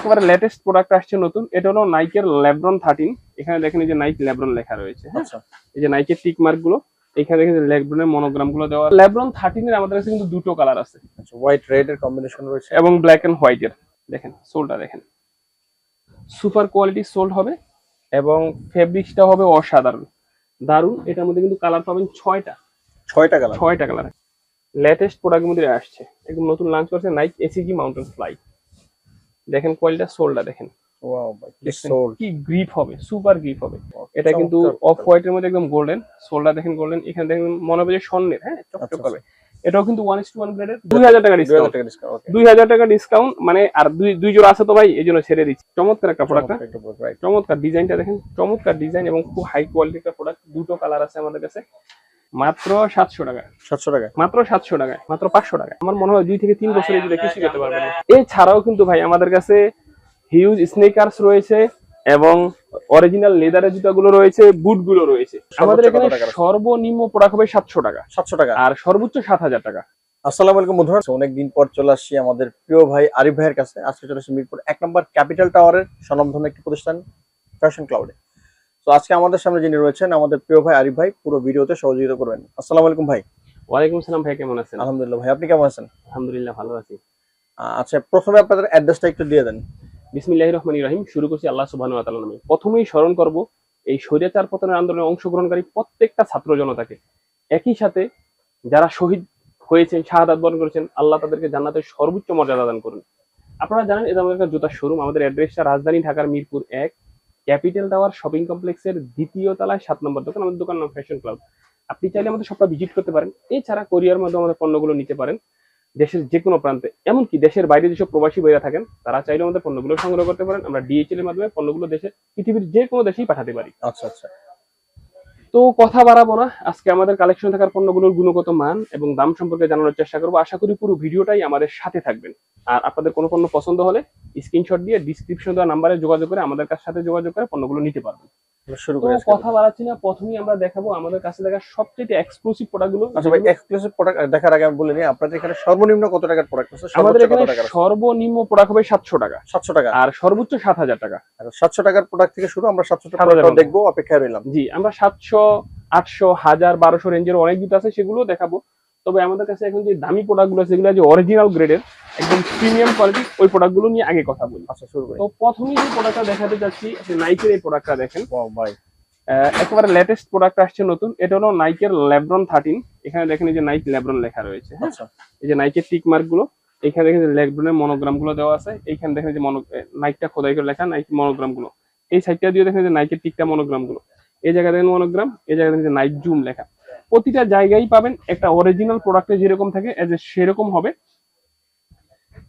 একেবারে latest product আসছে নতুন। এটা হলো নাইকের ল্যাব্রন থার্টিন এখানে দেখেন এই যে নাইক ল্যাব্রন লেখা রয়েছে হ্যাঁ? আচ্ছা। এই যে নাইকের টিক মার্কগুলো এখানে দেখেন ল্যাব্রনের মনোগ্রামগুলো দেওয়া। ল্যাব্রন থার্টিন এর আমাদের কাছে কিন্তু দুটো কালার আছে। আচ্ছা হোয়াইট রেড এর কম্বিনেশন রয়েছে। এবং ব্ল্যাক এন্ড হোয়াইট এর। দেখেন সোলটা দেখেন। সুপার কোয়ালিটি সোল্ড হবে এবং ফেব্রিক্সটা হবে অসাধারণ। দারুণ এটার মধ্যে কিন্তু কালার পাবেন ছয়টা। ছয়টা কালার ছয়টা কালার লেটেস্ট প্রোডাক্ট মধ্যে আসছে। একদম নতুন লঞ্চ করছে নাইক এসিজি মাউন্টেন ফ্লাই দেখেন কোয়ালিটা সোলটা দেখেন। কি গ্রিপ হবে সুপার গ্রিপ হবে। এটা কিন্তু অফ হোয়াইট এর মধ্যে একদম গোল্ডেন সোলটা দেখেন গোল্ডেন এখানে দেখেন মনে হবে যে স্বর্ণের হ্যাঁ চকচক আচ্ছা, হবে। এটাও কিন্তু ওয়ান টু ওয়ান গ্রেডের দুই হাজার টাকা ডিসকাউন্ট টাকা দুই হাজার টাকা ডিসকাউন্ট মানে আর দুই দুই জোড়া আছে তো ভাই এই জন্য ছেড়ে দিচ্ছি। চমৎকার একটা প্রোডাক্ট চমৎকার ডিজাইনটা দেখেন চমৎকার ডিজাইন এবং খুব হাই কোয়ালিটি একটা প্রোডাক্ট দুটো কালার আছে আমাদের কাছে। মাত্র সাতশো টাকা। সাতশো টাকা। মাত্র সাতশো টাকায় মাত্র পাঁচশো টাকায় আমার মনে হয় দুই থেকে তিন বছর কিছু করতে পারবেন না। এছাড়াও কিন্তু ভাই আমাদের কাছে হিউজ স্নেকার্স রয়েছে। এবং অরিজিনাল লেদারের জুতাগুলো রয়েছে বুটগুলো রয়েছে। আমাদের এখানে সর্বনিম্ন প্রোডাক্ট হবে সাতশো টাকা। সাতশো টাকা। আর সর্বোচ্চ সাত হাজার টাকা। আসসালামু আলাইকুম বন্ধুরা। অনেকদিন পর চলে আসছি আমাদের প্রিয় ভাই আরিফ ভাইয়ের কাছে। আজকে চলে আসছি মিরপুর এক নম্বর ক্যাপিটাল টাওয়ারের স্বনামধন্য একটি প্রতিষ্ঠান ফ্যাশন ক্লাউডে তো আজকে আমাদের সামনে যিনি রয়েছেন আমাদের প্রিয় ভাই আরিফ ভাই পুরো ভিডিওতে সহযোগিতা করবেন। আসসালামু আলাইকুম ভাই। ওয়ালাইকুম সালাম ভাই কেমন আছেন? আলহামদুলিল্লাহ ভাই আপনি কেমন আছেন? আলহামদুলিল্লাহ ভালো আছি। আচ্ছা প্রথমে আপনাদের অ্যাড্রেসটা একটু দিয়ে দেন। বিসমিল্লাহির রহমানির রহিম শুরু করছি আল্লাহ ওয়া তাআলার নামে। প্রথমেই স্মরণ করব, এই স্বৈরাচার পতনের আন্দোলনে অংশগ্রহণকারী প্রত্যেকটা ছাত্র জনতাকে। একই সাথে যারা শহীদ হয়েছেন, শাহাদাত বরণ করেছেন, আল্লাহ তাদেরকে জান্নাতের সর্বোচ্চ মর্যাদা দান করুন। আপনারা জানেন এটা আমাদের একটা জুতার শোরুম আমাদের অ্যাড্রেসটা রাজধানী ঢাকার মিরপুর এক, ক্যাপিটাল টাওয়ার শপিং কমপ্লেক্সের দ্বিতীয় তলায় সাত নম্বর দোকান, আমাদের দোকান নাম ফ্যাশন ক্লাব আপনি চাইলে আমাদের সবটা ভিজিট করতে পারেন। এছাড়া কোরিয়ার মাধ্যমে আমাদের পণ্যগুলো নিতে পারেন। দেশের যে কোনো প্রান্তে। এমনকি দেশের বাইরে যেসব প্রবাসী বাইরে থাকেন তারা চাইলে আমাদের পণ্যগুলো সংগ্রহ করতে পারেন। আমরা ডিএচএল এর মাধ্যমে পণ্যগুলো দেশের পৃথিবীর যে কোনো দেশেই পাঠাতে পারি। আচ্ছা আচ্ছা। তো কথা বাড়াবো না। আজকে আমাদের কালেকশন থাকার পণ্যগুলোর গুণগত মান এবং দাম সম্পর্কে জানানোর চেষ্টা করব। আশা করি পুরো ভিডিওটাই আমাদের সাথে থাকবেন। আর আপনাদের কোনো পণ্য পছন্দ হলে স্ক্রিনশট দিয়ে ডিসক্রিপশন দেওয়া নাম্বারে যোগাযোগ করে আমাদের কাছ সাথে যোগাযোগ করে পণ্যগুলো নিতে পারবেন। শুরু কথা বাড়াচ্ছি না প্রথমেই আমরা দেখাবো আমাদের কাছে দেখা সবচেয়ে এক্সক্লুসিভ প্রোডাক্টগুলো আচ্ছা ভাই এক্সক্লুসিভ প্রোডাক্ট দেখার আগে আমি বলে নিই আপনাদের এখানে সর্বনিম্ন কত টাকার প্রোডাক্ট আছে? আমাদের এখানে কত টাকার সর্বনিম্ন প্রোডাক্ট হবে সাতশো টাকা। সাতশো টাকা। আর সর্বোচ্চ সাত হাজার টাকা। আর সাতশো টাকার প্রোডাক্ট থেকে শুরু আমরা 7,000 টাকা দেখব অপেক্ষায় রইলাম। জি আমরা সাতশো আটশো হাজার বারোশো রেঞ্জের অনেক জুতো আছে সেগুলো দেখাবো। তবে আমাদের কাছে এখন যে দামি প্রোডাক্টগুলো আছে সেগুলো যে অরিজিনাল গ্রেডের একদম প্রিমিয়াম কোয়ালিটি ওই প্রোডাক্টগুলো নিয়ে আগে কথা বলি। আচ্ছা শুরু করি। তো প্রথমেই যে প্রোডাক্টটা দেখাতে যাচ্ছি নাইকের এই প্রোডাক্টটা দেখেন। ভাই। একেবারে লেটেস্ট প্রোডাক্ট আসছে নতুন। এটা হলো নাইকের ল্যাব্রন থার্টিন এখানে দেখেন এই যে নাইক ল্যাব্রন লেখা রয়েছে হ্যাঁ? আচ্ছা। এই যে নাইকের টিক মার্কগুলো এখানে দেখেন যে ল্যাব্রনের মনোগ্রামগুলো দেওয়া আছে। এখানে দেখেন যে নাইকটা খোদাই করে লেখা নাইক মনোগ্রামগুলো। এই সাইডটা দিয়ে দেখেন যে নাইকের টিকটা মনোগ্রামগুলো। এই জায়গায় দেখেন মনোগ্রাম এই জায়গায় দেখেন যে নাইক জুম লেখা। প্রতিটা জায়গায় পাবেন একটা অরিজিনাল প্রোডাক্টে যেরকম থাকে এজ এ সেরকম হবে।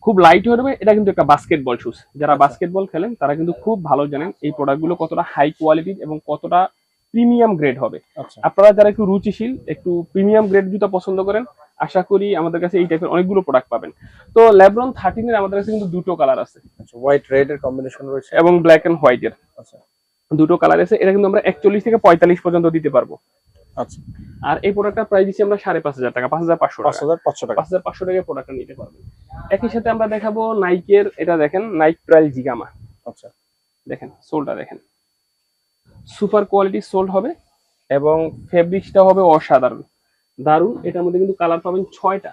খুব লাইট হয়ে যাবে এটা কিন্তু একটা বাস্কেটবল শুজ যারা আচ্ছা। বাস্কেটবল খেলেন তারা কিন্তু খুব ভালো জানেন এই প্রোডাক্টগুলো কতটা হাই কোয়ালিটির এবং কতটা প্রিমিয়াম গ্রেড হবে। আচ্ছা। আপনারা যারা একটু রুচিশীল একটু প্রিমিয়াম গ্রেড জুতা পছন্দ করেন আশা করি আমাদের কাছে এই টাইপের অনেকগুলো প্রোডাক্ট পাবেন। তো ল্যাব্রন থার্টিনের আমাদের কাছে কিন্তু দুটো কালার আছে। আচ্ছা হোয়াইট রেড এর কম্বিনেশন রয়েছে। এবং ব্ল্যাক এন্ড হোয়াইট এর। আচ্ছা। দুটো কালার আছে এটা কিন্তু আমরা একচল্লিশ থেকে পঁয়তাল্লিশ পর্যন্ত দিতে পারব। আচ্ছা। আর এই প্রোডাক্টটা প্রাইস দিচ্ছি আমরা সাড়ে পাঁচ হাজার টাকা পাঁচ হাজার পাঁচশো পাঁচ হাজার পাঁচশো টাকা। পাঁচ হাজার পাঁচশো টাকা প্রোডাক্টটা নিতে পারবেন। একই সাথে আমরা দেখাবো নাইকের এটা দেখেন নাইক ট্রায়াল জিগামা আচ্ছা। দেখেন সোলটা দেখেন। সুপার কোয়ালিটি সোল হবে এবং ফেব্রিক্সটা হবে অসাধারণ। দারুণ এটার মধ্যে কিন্তু কালার পাবেন ছয়টা।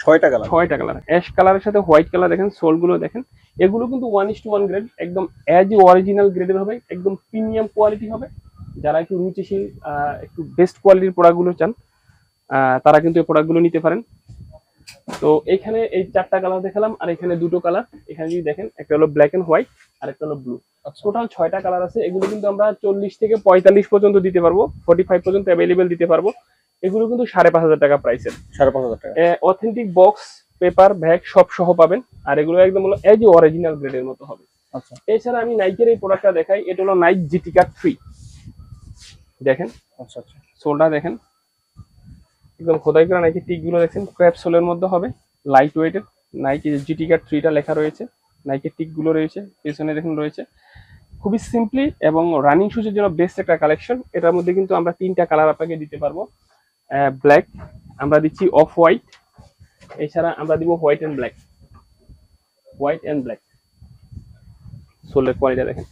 ছয়টা কালার ছয়টা কালার অ্যাশ কালারের সাথে হোয়াইট কালার দেখেন সোলগুলো দেখেন। এগুলো কিন্তু one is to one grade একদম অ্যাজ অরিজিনাল গ্রেডের হবে একদম প্রিমিয়াম কোয়ালিটি হবে। যারা একটু রুচিশীল আহ, একটু বেস্ট কোয়ালিটির প্রোডাক্টগুলো চান তারা কিন্তু এই প্রোডাক্টগুলো নিতে পারেন। তো এখানে এই চারটা কালার দেখালাম আর এখানে দুটো কালার এখানে যদি দেখেন একটা হলো ব্ল্যাক এন্ড হোয়াইট আর একটা হলো ব্লু আচ্ছা। টোটাল ছয়টা কালার আছে এগুলো কিন্তু আমরা চল্লিশ থেকে পঁয়তাল্লিশ পর্যন্ত দিতে পারব ফোর্টি ফাইভ পর্যন্ত অ্যাভেলেবেল দিতে পারব। এগুলো কিন্তু সাড়ে পাঁচ হাজার টাকা প্রাইসের সাড়ে পাঁচ হাজার টাকা। অথেন্টিক বক্স পেপার ব্যাগ সব সহ পাবেন আর এগুলো একদম হলো এজ অরিজিনাল গ্রেডের মতো হবে। আচ্ছা। এছাড়া আমি নাইকের এই প্রোডাক্টটা দেখাই এটা হলো নাইক জিটিকা থ্রি দেখেন? আচ্ছা আচ্ছা। সোলটা দেখেন। একদম খোদাই করা নাইকি টিকগুলো দেখছেন? ক্র্যাপ সোলের মধ্যে হবে। লাইট ওয়েটের নাইকি জিটি জিটিকার থ্রিটা লেখা রয়েছে। নাইকের টিকগুলো রয়েছে। পেছনে দেখুন রয়েছে। খুবই সিম্পলি এবং রানিং শুজের জন্য বেস্ট একটা কালেকশন এটার মধ্যে কিন্তু আমরা তিনটা কালার আপনাকে দিতে পারব। ব্ল্যাক আমরা দিচ্ছি অফ হোয়াইট এছাড়া আমরা দিব white and black white and black সোলের quality দেখেন।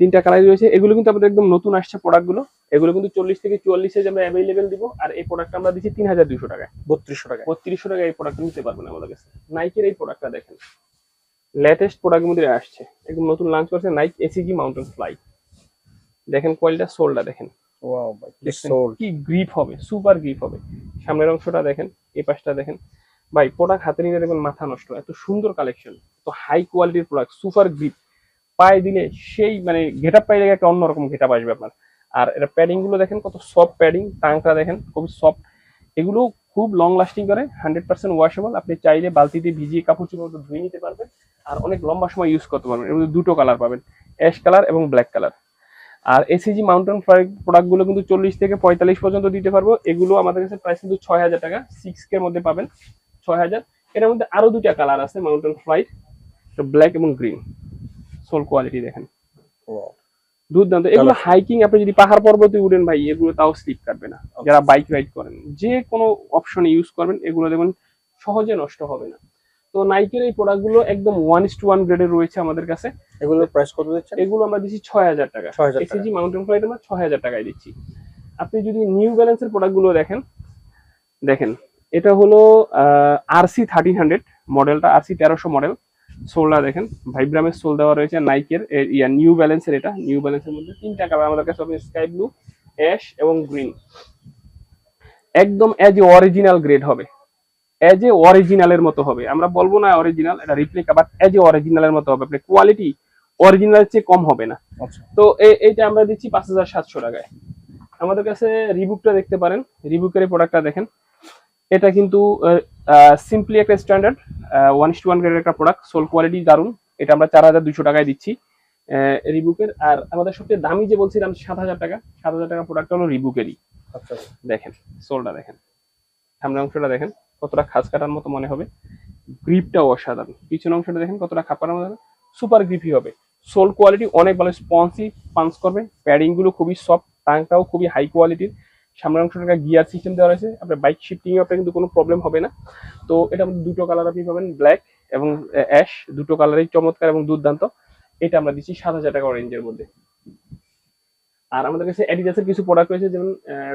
তিনটা কালার রয়েছে। এগুলো কিন্তু আমাদের একদম নতুন আসছে প্রোডাক্টগুলো এগুলো কিন্তু চল্লিশ থেকে চুয়াল্লিশ সাইজ আমরা অ্যাভেলেবেল দিব আর এই প্রোডাক্ট আমরা দিচ্ছি তিন হাজার দুশো টাকায়। বত্রিশশো টাকা বত্রিশশো টাকা এই প্রোডাক্ট নিতে পারবেন আমাদের কাছে। নাইকের এই প্রোডাক্টটা দেখেন। লেটেস্ট প্রোডাক্ট মধ্যে আসছে। একদম নতুন লঞ্চ করছে নাইক এসিজি মাউন্টেন ফ্লাই দেখেন কোয়ালিটা সোলটা দেখেন। কি গ্রিপ হবে সুপার গ্রিপ হবে। সামনের অংশটা দেখেন এই পাশটা দেখেন। ভাই প্রোডাক্ট হাতে নিয়ে দেখবেন মাথা নষ্ট এত সুন্দর কালেকশন তো হাই কোয়ালিটির প্রোডাক্ট সুপার গ্রিপ পায়ে দিলে সেই মানে গেটআপ পাইলে একটা অন্যরকম গেটআপ আসবে আপনার। আর এটা প্যাডিংগুলো দেখেন কত সফট প্যাডিং টাংটা দেখেন খুবই সফট এগুলো খুব লং লাস্টিং করে হান্ড্রেড পার্সেন্ট ওয়াশেবল আপনি চাইলে বালতিতে ভিজিয়ে কাপড় চোপড় ধুয়ে নিতে পারবেন। আর অনেক লম্বা সময় ইউজ করতে পারবেন। এর মধ্যে দুটো কালার পাবেন অ্যাশ কালার এবং ব্ল্যাক কালার আর এসিজি মাউন্টেন প্রোডাক্টগুলো কিন্তু চল্লিশ থেকে পঁয়তাল্লিশ পর্যন্ত দিতে পারব। এগুলো আমাদের কাছে প্রাইস কিন্তু ছয় হাজার টাকা সিক্স কে মধ্যে পাবেন, ছয় হাজার। এর মধ্যে আরও দুটা কালার আছে মাউন্টেন ফ্লাইট ব্ল্যাক এবং গ্রিন সোল কোয়ালিটি দেখেন। দুর্দান্ত। এগুলো হাইকিং আপনি যদি পাহাড় পর্বতে উঠেন ভাই এগুলো তাও স্লিপ কাটবে না। যারা বাইক রাইড করেন যে কোনো অপশনে ইউজ করবেন এগুলো দেখবেন সহজে নষ্ট হবে না। তো নাইকের এই প্রোডাক্টগুলো একদম ওয়ান ইস টু ওয়ান গ্রেডের রয়েছে আমাদের কাছে। এগুলো প্রাইস কত দিচ্ছেন? এগুলো আমরা দিচ্ছি ছয় হাজার টাকা। 6,000 টাকা। এসিজি মাউন্টেন ফ্লাইট আমরা ছয় হাজার টাকায় দিচ্ছি। আপনি যদি নিউ ব্যালেন্সের প্রোডাক্টগুলো দেখেন দেখেন এটা হলো আরসি থার্টিন হান্ড্রেড মডেলটা আরসি তেরোশো মডেল সোলটা দেখেন ভাইব্রামের সোল দেওয়া রয়েছে নাইকের ইয়া নিউ ব্যালেন্সের এটা নিউ ব্যালেন্সের মধ্যে তিনটা কালার আমাদের কাছে হবে স্কাই ব্লু অ্যাশ এবং গ্রিন একদম অ্যাজ এ অরিজিনাল গ্রেড হবে। অ্যাজ এ অরিজিনালের মতো হবে। আমরা বলব না অরিজিনাল এটা রিপ্লিকা বাট অ্যাজ এ অরিজিনালের মতো হবে। আপনি কোয়ালিটি অরিজিনাল চেয়ে কম হবে না। আচ্ছা। তো এইটা আমরা দিচ্ছি পাঁচ হাজার সাতশো টাকায়। আমাদের কাছে রিবুকটা দেখতে পারেন। রিবুকের প্রোডাক্টটা দেখেন। এটা কিন্তু সিম্পলি একটা স্ট্যান্ডার্ড ওয়ান টু ওয়ান গ্রেডের একটা প্রোডাক্ট সোল কোয়ালিটি দারুণ এটা আমরা চার হাজার দুশো টাকায় দিচ্ছি রিবুকের আর আমাদের সবচেয়ে দামি যে বলছিলাম সাত হাজার টাকা সাত হাজার টাকা প্রোডাক্ট হলো রিবুকেরই আচ্ছা। দেখেন সোলটা দেখেন। সামনের অংশটা দেখেন কতটা খাস কাটার মতো মনে হবে। গ্রিপটাও অসাধারণ। পিছনের অংশটা দেখেন কতটা খাপার মতো সুপার গ্রিপি হবে। সোল কোয়ালিটি অনেক ভালো স্পঞ্জি পাঞ্চ করবে। প্যাডিংগুলো খুবই সফট টাংটাও খুবই হাই কোয়ালিটির সামনের অংশটা গিয়ার সিস্টেম দেওয়া রয়েছে। আপনার বাইক শিফটিং আপনার কিন্তু কোনো প্রবলেম হবে না। তো এটা দুটো কালার আপনি পাবেন ব্ল্যাক এবং অ্যাশ দুটো কালারই চমৎকার এবং দুর্দান্ত। এটা আমরা দিচ্ছি সাত হাজার টাকা রেঞ্জের মধ্যে। আর আমাদের কাছে অ্যাডিডাসের কিছু প্রোডাক্ট রয়েছে যেমন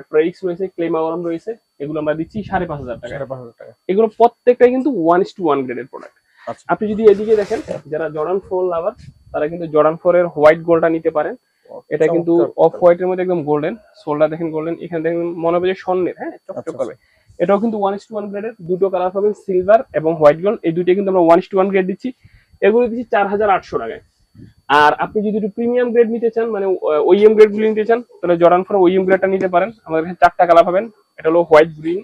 ট্রেক্স রয়েছে ক্লেমাওয়ারাম রয়েছে। এগুলো আমরা দিচ্ছি সাড়ে পাঁচ হাজার টাকা। সাড়ে পাঁচ হাজার টাকা। এগুলো প্রত্যেকটাই কিন্তু ওয়ান ইস টু ওয়ান গ্রেডের প্রোডাক্ট। আপনি যদি এদিকে দেখেন যারা জর্ডান ফোর লাভার তারা কিন্তু জর্ডান ফোর এর হোয়াইট গোল্ডটা নিতে পারেন। এটা কিন্তু অফ হোয়াইট এর মধ্যে একদম গোল্ডেন সোলটা দেখেন গোল্ডেন এখানে দেখেন মনে হবে যে স্বর্ণের হ্যাঁ চকচক আচ্ছা, করবে এটাও কিন্তু ওয়ান ইস টু ওয়ান গ্রেডের দুটো কালার পাবেন সিলভার এবং হোয়াইট গোল্ড এই দুটো কিন্তু আমরা one is to one grade দিচ্ছি। এগুলো দিচ্ছি চার হাজার আটশো টাকায়। আর আপনি যদি একটু প্রিমিয়াম গ্রেড নিতে চান মানে ওইএম গ্রেডগুলো নিতে চান তাহলে জর্ডান ফোর ওইএম গ্রেডটা নিতে পারেন। আমাদের কাছে চারটা কালার পাবেন এটা হলো হোয়াইট গ্রিন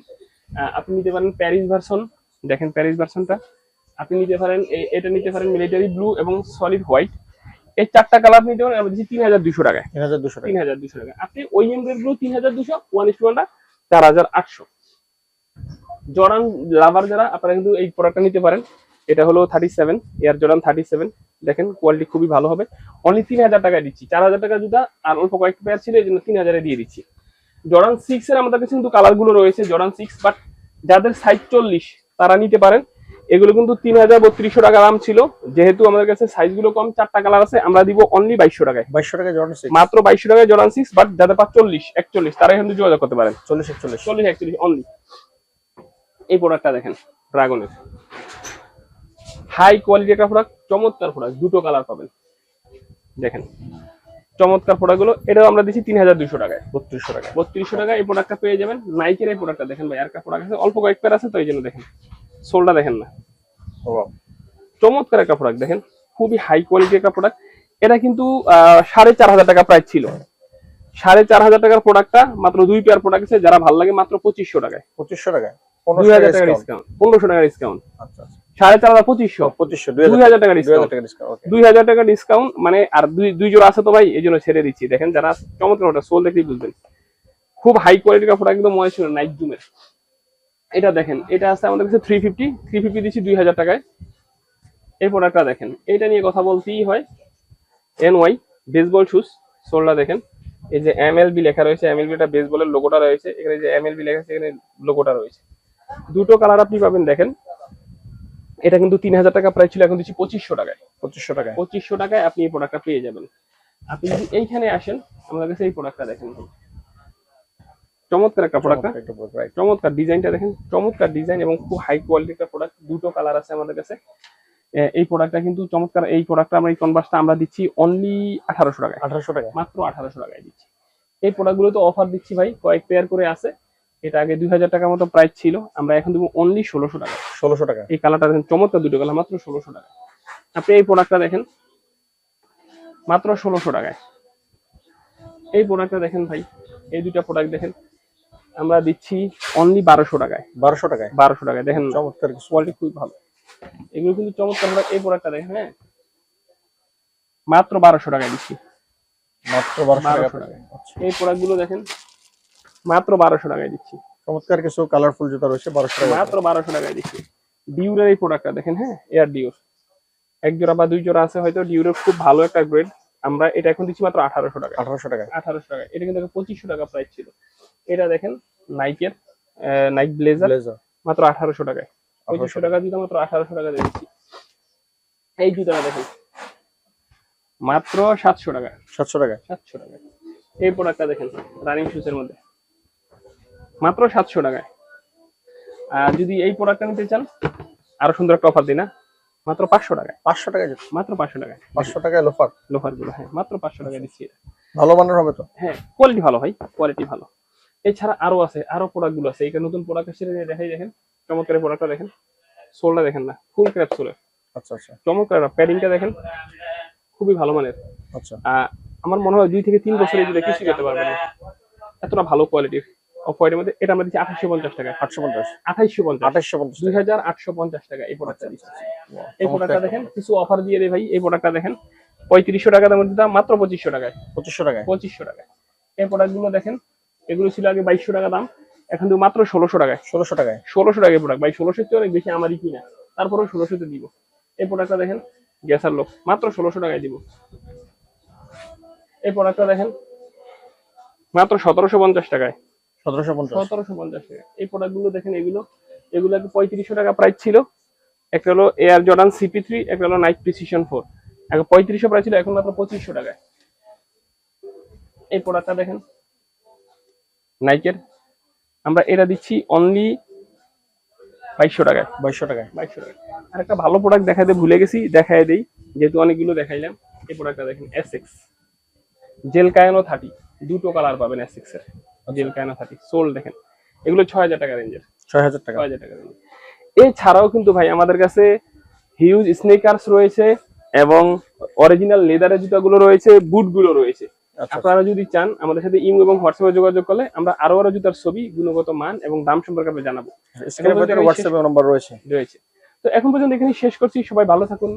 আপনি নিতে পারেন প্যারিস ভার্সন দেখেন প্যারিস ভার্সনটা আপনি নিতে পারেন এটা নিতে পারেন মিলিটারি ব্লু এবং সলিড হোয়াইট এই চারটা কালার নিতে পারেন আমরা দিচ্ছি তিন হাজার দুশো টাকায়। তিন হাজার দুশো টাকা তিন হাজার দুশো টাকা আপনি ওই এমব্রেডগুলো তিন হাজার দুশো ওয়ান ইস ওয়ানটা চার হাজার আটশো। জর্ডান লাভার যারা আপনারা কিন্তু এই প্রোডাক্টটা নিতে পারেন। এটা হলো thirty seven air Jordan thirty seven দেখেন কোয়ালিটি খুবই ভালো হবে। অনলি তিন হাজার টাকায় দিচ্ছি। চার হাজার টাকা জুতা আর অল্প কয়েকটা পেয়ার ছিল এই জন্য তিন হাজারে দিয়ে দিচ্ছি। জর্ডান সিক্স এর আমাদের কাছে কিন্তু কালারগুলো রয়েছে জর্ডান সিক্স বাট যাদের সাইজ চল্লিশ তারা নিতে পারেন। এগুলো কিন্তু তিন হাজার বত্রিশশো টাকা দাম ছিল। যেহেতু আমাদের কাছে সাইজগুলো কম চারটা কালার আছে আমরা দিব অনলি বাইশশো টাকায়। বাইশশো টাকা জর্ডান সিক্স মাত্র বাইশশো টাকায় জর্ডান সিক্স বাট যাদের পাঁচ চল্লিশ একচল্লিশ তারা কিন্তু যোগাযোগ করতে পারেন। চল্লিশ একচল্লিশ। চল্লিশ একচল্লিশ অনলি এই প্রোডাক্টটা দেখেন ড্রাগনের হাই কোয়ালিটি একটা প্রোডাক্ট চমৎকার প্রোডাক্ট দুটো কালার পাবেন। দেখেন চমৎকার প্রোডাক্টগুলো এটাও আমরা দিচ্ছি তিন হাজার দুশো টাকায়। বত্রিশশো টাকা বত্রিশশো টাকা এই প্রোডাক্টটা পেয়ে যাবেন। নাইকের এই প্রোডাক্টটা দেখেন ভাই আর একটা প্রোডাক্ট আছে অল্প কয়েক পেয়ার আছে তো এই জন্য দেখেন। সোলটা দেখেন না। চমৎকার একটা প্রোডাক্ট দেখেন। খুবই হাই কোয়ালিটি একটা প্রোডাক্ট এটা কিন্তু সাড়ে চার হাজার টাকা প্রাইস ছিল। সাড়ে চার হাজার টাকার প্রোডাক্টটা মাত্র দুই পেয়ার প্রোডাক্ট আছে। যারা ভালো লাগে মাত্র পঁচিশশো টাকায়। পঁচিশশো টাকা দুই হাজার টাকা ডিসকাউন্ট পনেরোশো টাকা ডিসকাউন্ট আচ্ছা আচ্ছা। সাড়ে চার হাজার পঁচিশশো। পঁচিশশো দুই হাজার টাকা ডিসকাউন্ট দুই হাজার টাকা ডিসকাউন্ট মানে আর দুই দুই জোড়া আছে তো ভাই এই জন্য ছেড়ে দিচ্ছি। দেখেন যারা চমৎকার ওটা সোল দেখলেই বুঝবেন। খুব হাই কোয়ালিটির কাপড় একদম মনে ছিল নাইট জুমের এটা দেখেন এটা আছে আমাদের কাছে থ্রি ফিফটি থ্রি ফিফটি দিচ্ছি দুই হাজার টাকায়। এই প্রোডাক্টটা দেখেন এটা নিয়ে কথা বলতেই হয়। এন ওয়াই বেসবল শুজ সোলটা দেখেন। এই যে এম লেখা রয়েছে এম এল বিটা বেসবলের লোগোটা রয়েছে। এখানে যে এম লেখা আছে এখানে লোগোটা রয়েছে। দুটো কালার আপনি পাবেন দেখেন। এটা কিন্তু তিন হাজার টাকা প্রাইস ছিল এখন দিচ্ছি পঁচিশশো টাকায়। পঁচিশশো টাকায়। পঁচিশশো টাকায় আপনি এই প্রোডাক্টটা পেয়ে যাবেন। আপনি যদি এইখানে আসেন আমাদের কাছে এই প্রোডাক্টটা দেখেন। চমৎকার একটা প্রোডাক্ট চমৎকার ডিজাইনটা দেখেন চমৎকার ডিজাইন এবং খুব হাই কোয়ালিটির একটা প্রোডাক্ট দুটো কালার আছে আমাদের কাছে। এই প্রোডাক্টটা কিন্তু চমৎকার এই প্রোডাক্টটা আমরা এই কনভার্সটা আমরা দিচ্ছি অনলি আঠারোশো টাকায়। আঠারোশো টাকা মাত্র আঠারোশো টাকায় দিচ্ছি। এই প্রোডাক্টগুলো তো অফার দিচ্ছি ভাই কয়েক পেয়ার করে আছে। এটা আগে দুই হাজার টাকার মতো প্রাইস ছিল আমরা এখন দেবো অনলি ষোলোশো টাকা। ষোলোশো টাকা। এই কালারটা দেখেন চমৎকার দুটো কালার মাত্র ষোলোশো টাকা। আপনি এই প্রোডাক্টটা দেখেন মাত্র ষোলোশো টাকায়। এই প্রোডাক্টটা দেখেন ভাই এই দুইটা প্রোডাক্ট দেখেন। আমরা দিচ্ছি অনলি বারোশো টাকায়। বারোশো টাকায়? বারোশো টাকায় দেখেন চমৎকার কোয়ালিটি খুবই ভালো। এগুলো কিন্তু চমৎকার প্রোডাক্ট এই প্রোডাক্টটা দেখেন হ্যাঁ? মাত্র বারোশো টাকায় দিচ্ছি। মাত্র বারোশো টাকায়। এই প্রোডাক্টগুলো দেখেন মাত্র বারোশো টাকায় দিচ্ছি। চমৎকার কিছু কালারফুল জুতা রয়েছে বারোশো টাকা মাত্র বারোশো টাকায় দিচ্ছি। ডিউরের এই প্রোডাক্টটা দেখেন হ্যাঁ? এয়ার ডিউর এক জোড়া বা দুই জোড়া আছে হয়তো ডিউরের খুব ভালো একটা গ্রেড আমরা এটা এখন দিচ্ছি মাত্র আঠারোশো টাকা আঠারোশো টাকা আঠারোশো টাকা এটা কিন্তু পঁচিশশো টাকা প্রাইস ছিল। এটা দেখেন নাইকের নাইক ব্লেজার ব্লেজার মাত্র আঠারোশো টাকায়। পঁচিশশো টাকা জুতা মাত্র আঠারোশো টাকা দিচ্ছি। এই জুতাটা দেখেন। মাত্র সাতশো টাকা। সাতশো টাকা সাতশো টাকা এই প্রোডাক্টটা দেখেন রানিং শুজের মধ্যে। মাত্র সাতশো টাকায়। আর যদি এই প্রোডাক্টটা নিতে চান আরও সুন্দর একটা অফার দিই না? মাত্র পাঁচশো টাকায়। পাঁচশো টাকা জুতা মাত্র পাঁচশো টাকায়। পাঁচশো টাকায় লোফার? লোফারগুলো হ্যাঁ মাত্র পাঁচশো টাকায় দিচ্ছি। ভালো মানের হবে তো? হ্যাঁ কোয়ালিটি ভালো ভাই কোয়ালিটি ভালো। এছাড়া আরও আছে আরও প্রোডাক্টগুলো আছে। এটা নতুন প্রোডাক্ট নিয়ে দেখাই দেখেন। চমৎকার প্রোডাক্টটা দেখেন। সোলটা দেখেন না ফুল ক্র্যাপ সোলের। আচ্ছা আচ্ছা। চমৎকার প্যাডিংটা দেখেন। খুবই ভালো মানের। আচ্ছা। আমার মনে হয় দুই থেকে তিন বছর এই জুতা কিছু পারবে না। এতটা ভালো কোয়ালিটির অফ হোয়াইটের মধ্যে এটা আমরা দিচ্ছি আঠাশশো পঞ্চাশ টাকা। আটশো পঞ্চাশ। আঠাইশশো পঞ্চাশ। আঠাশশো পঞ্চাশ দুই হাজার আটশো পঞ্চাশ টাকা এই প্রোডাক্টটা দিচ্ছি। এই প্রোডাক্টটা দেখেন কিছু অফার দিয়ে দেয় ভাই এই প্রোডাক্টটা দেখেন। পঁয়ত্রিশশো টাকা দামের জুতা মাত্র পঁচিশশো টাকায়। পঁচিশশো টাকায়। পঁচিশশো টাকায়। এই প্রোডাক্টগুলো দেখেন এগুলো ছিল আগে বাইশশো টাকা দাম এখন তো মাত্র ষোলোশো টাকায়। ষোলোশো টাকায়। ষোলোশো টাকা প্রোডাক্ট ভাই ষোলোশো চেয়ে অনেক বেশি আমারই কিনা। তারপরেও ষোলোশোতে দিব। এই প্রোডাক্টটা দেখেন গ্যাসার লোক মাত্র ষোলোশো টাকায় দিব। এই প্রোডাক্টটা দেখেন মাত্র সতেরোশো পঞ্চাশ টাকায়। সতেরোশো পঞ্চাশ। সতেরোশো পঞ্চাশ। টাকা এই প্রোডাক্টগুলো দেখেন এগুলো। এগুলো আগে পঁয়ত্রিশশো টাকা প্রাইস ছিল। একটা হলো এয়ার জর্ডান সিপি থ্রি একটা হলো নাইট প্রিসিশন ফোর আগে পঁয়ত্রিশশো প্রাইস ছিল এখন মাত্র পঁচিশশো টাকায়। এই প্রোডাক্টটা দেখেন। নাইকের আমরা এটা দিচ্ছি অনলি বাইশশো টাকায়। বাইশশো টাকায়। বাইশশো টাকা আর একটা ভালো প্রোডাক্ট দেখাতে ভুলে গেছি দেখাই দেই। যেহেতু অনেকগুলো দেখাইলাম এই প্রোডাক্টটা দেখেন S x gel Kayano thirty. দুটো কালার পাবেন এস এক্সের জেল কায়ানো থার্টি সোল দেখেন। এগুলো ছয় হাজার টাকা রেঞ্জের ছয় হাজার টাকা। ছয় হাজার টাকা রেঞ্জের এছাড়াও কিন্তু ভাই আমাদের কাছে হিউজ স্নেকার্স রয়েছে এবং অরিজিনাল লেদারের জুতাগুলো রয়েছে বুটগুলো রয়েছে। আচ্ছা। আপনারা যদি চান আমাদের সাথে ইমো এবং হোয়াটসঅ্যাপে যোগাযোগ করলে আমরা আরও আরও জুতার ছবি গুণগত মান এবং দাম সম্পর্কে আমরা জানাব। ভিতরে হোয়াটসঅ্যাপে নাম্বার রয়েছে রয়েছে। তো এখন পর্যন্ত এখানে শেষ করছি। সবাই ভালো থাকুন।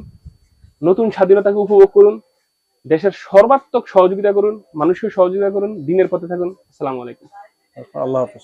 নতুন স্বাধীনতাকে উপভোগ করুন। দেশের সর্বাত্মক সহযোগিতা করুন মানুষকে সহযোগিতা করুন দিনের পথে থাকুন। আসসালামু আলাইকুম। আল্লাহ হাফিজ।